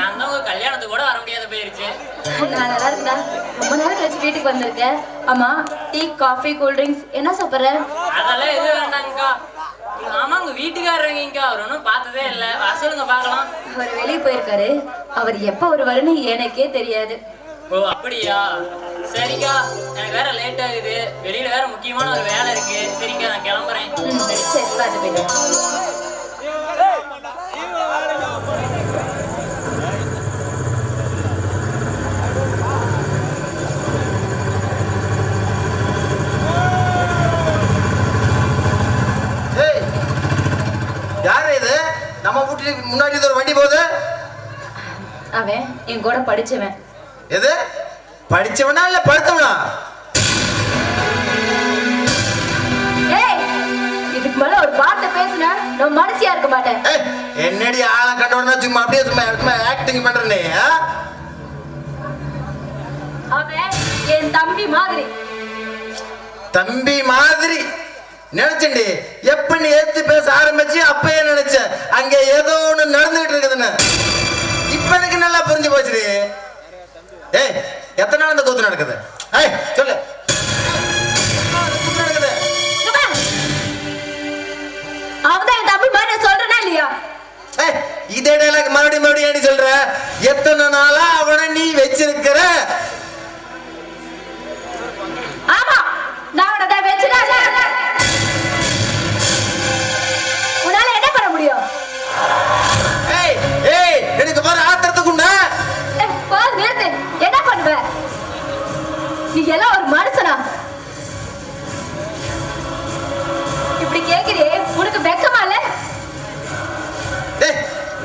நான் நல்லா இருக்கா ரொம்ப நேரம் கழிச்சு வீட்டுக்கு வந்திருக்கேன். ஆமா டீ காஃபி கூல் ட்ரிங்க்ஸ் என்ன சாப்பிட்ற? அதெல்லாம் எதுவும் வேண்டாங்கக்கா மாமா உங்க வீட்டுக்காரங்கக்கா அவர் ஒன்றும் பார்த்ததே இல்லை. வர சொல்லுங்க பார்க்கலாம். அவர் வெளியே போயிருக்காரு. அவர் எப்ப வருவாருன்னு எனக்கே தெரியாது. ஓ அப்படியா? சரிக்கா. எனக்கு வேற லேட் ஆகுது. வெளியில வேற முக்கியமான ஒரு வேலை இருக்கு. சரிக்கா நான் கிளம்புறேன். சரி பார்த்து போயிட்டு ஏய் யார் இது நம்ம வீட்டுக்கு முன்னாடி ஒரு வண்டி போகுது? அவன் என் கூட படிச்சவன். எது? படிச்சவனா இல்ல படுத்தவனா? இதுக்கு மேல ஒரு வார்த்தை பேசுன நான் மனசியா இருக்க மாட்டேன். என்னடி ஆளை கண்டவனா சும்மா அப்படியே சும்மா சும்மா ஆக்டிங் பண்றனே? அவன் என் தம்பி மாதிரி. தம்பி மாதிரி. நினைச்சேன்டி. எப்ப நீ பேச ஆரம்பிச்சு அப்பயே அங்க ஏதோ ஒண்ணு நடந்துகிட்டு இருக்குதுன்னு. இப்ப எனக்கு நல்லா புரிஞ்சு போச்சுடி. ஏய் எத்தனை நாள் இந்த கூத்து நடக்குது? ஏய் சொல்லு. இதே டைலாக் மறுபடியும் மறுபடியும் ஏன்டி சொல்ற? எத்தனை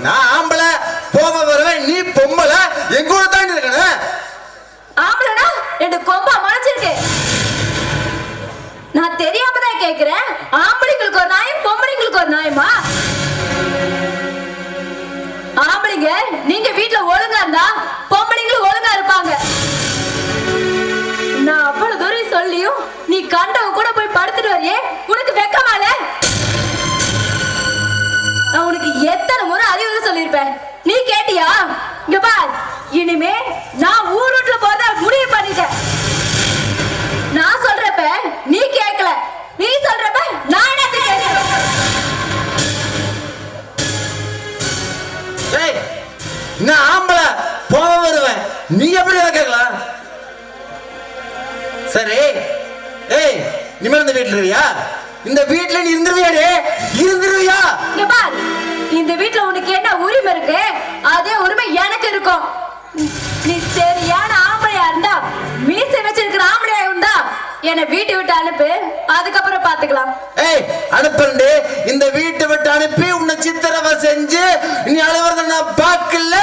நான் ஆம்பளை போக வருவேன் நீ பொம்பளை எங்க கூட தான் இருக்கணும். ஆம்பளைனா ரெண்டு கொம்பா முளைச்சிருக்கு நான் தெரியாம தான் கேக்குறேன். ஆம்பளைங்களுக்கு ஒரு நாயம் பொம்பளைங்களுக்கு ஒரு நாயமா ஆம்பளைங்க நீங்க வீட்ல ஒழுங்கா இருந்தா பொம்பளைங்களும் ஒழுங்கா இருப்பாங்க. நான் அவ்வளவு தூரம் சொல்லியும் நீ கண்ட நீ கேட்டியா? இங்க பார். இனிமே நான் ஊர் வீட்டுல போறதா முடிவு பண்ணிட்டேன். நான் சொல்றப்ப நீ கேட்கல நீ சொல்றப்ப நான் என்ன கேட்கிறேன் நான் ஆம்பளை? போக வருவேன். நீ எப்படி கேட்கலாம் சரி. ஏய் இனிமேல் இந்த வீட்டுல இருவியா இந்த வீட்டுல நீ இருந்துருவியாடே? இருந்துருவியா? இங்க பார். இந்த வீட்ல உனக்கு என்ன உரிமை இருக்கு அதே உரிமை எனக்கு இருக்கும். நீ சரியான ஆம்பளையா இருந்தா மீசை வச்சிருக்கிற ஆம்பளையா இருந்தா என்னை வீட்டு விட்டு அனுப்பு. அதுக்கப்புறம் பாத்துக்கலாம். ஏய் அனுப்பண்டு. இந்த வீட்டு விட்டு அனுப்பி உன்னை சித்திரவ செஞ்சு நீ அழுவத நான் பார்க்கல.